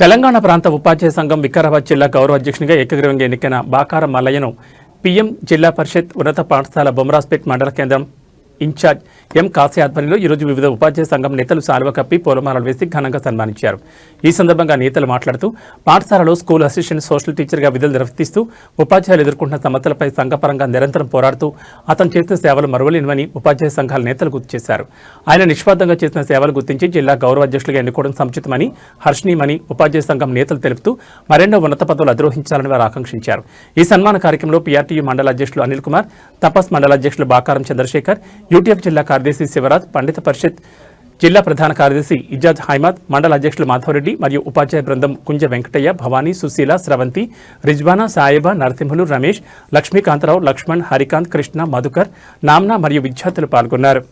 తెలంగాణ ప్రాంత ఉపాధ్యాయ సంఘం వికారాబాద్ జిల్లా గౌరవ అధ్యక్షునిగా ఏకగ్రీవంగా ఎన్నికైన బాకార మల్లయ్యను పీఎం జిల్లా పరిషత్ ఉన్నత పాఠశాల బొమరాస్పేట్ మండల కేంద్రం ఇన్ఛార్జ్ ఎం కాశీ ఆధ్వర్యంలో ఈరోజు వివిధ ఉపాధ్యాయ సంఘం నేతలు సాల్వ కప్పి పూలమాలలు వేసి ఘనంగా సన్మానించారు. ఈ సందర్భంగా నేతలు మాట్లాడుతూ పాఠశాలలో స్కూల్ అసిస్టెంట్ సోషల్ టీచర్గా విధులు నిర్వర్తిస్తూ ఉపాధ్యాయులు ఎదుర్కొంటున్న సమస్యలపై సంఘపరంగా నిరంతరం పోరాడుతూ అతను చేసిన సేవలు మరువలేనివని ఉపాధ్యాయ సంఘాల నేతలు గుర్తు చేశారు. ఆయన నిష్పాదంగా చేసిన సేవలు గుర్తించి జిల్లా గౌరవ అధ్యక్షులుగా ఎన్నుకోవడం సముచితమని హర్షణీయమని ఉపాధ్యాయ సంఘం నేతలు తెలుపుతూ మరెన్నో ఉన్నత పదవులు అధిరోహించాలని వారు ఆకాంక్షించారు. ఈ సన్మాన కార్యక్రమంలో పీఆర్టీయూ మండల అధ్యక్షులు అనిల్ కుమార్ తపస్ మండల అధ్యక్షులు బాకారం చంద్రశేఖర్ యూటీఎఫ్ జిల్లా కార్యదర్శి శివరాజ్ పండిత పరిషత్ జిల్లా ప్రధాన కార్యదర్శి ఇజాజ్ హైమాద్ మండల అధ్యక్షులు మాధవరెడ్డి మరియు ఉపాధ్యాయ బృందం కుంజ వెంకటయ్య భవానీ సుశీల స్రవంతి రిజ్వానా సాయిబా నరసింహులు రమేష్ లక్ష్మీకాంతరావు లక్ష్మణ్ హరికాంత్ కృష్ణ మధుకర్ నామ్నా మరియు విద్యార్థులు పాల్గొన్నారు.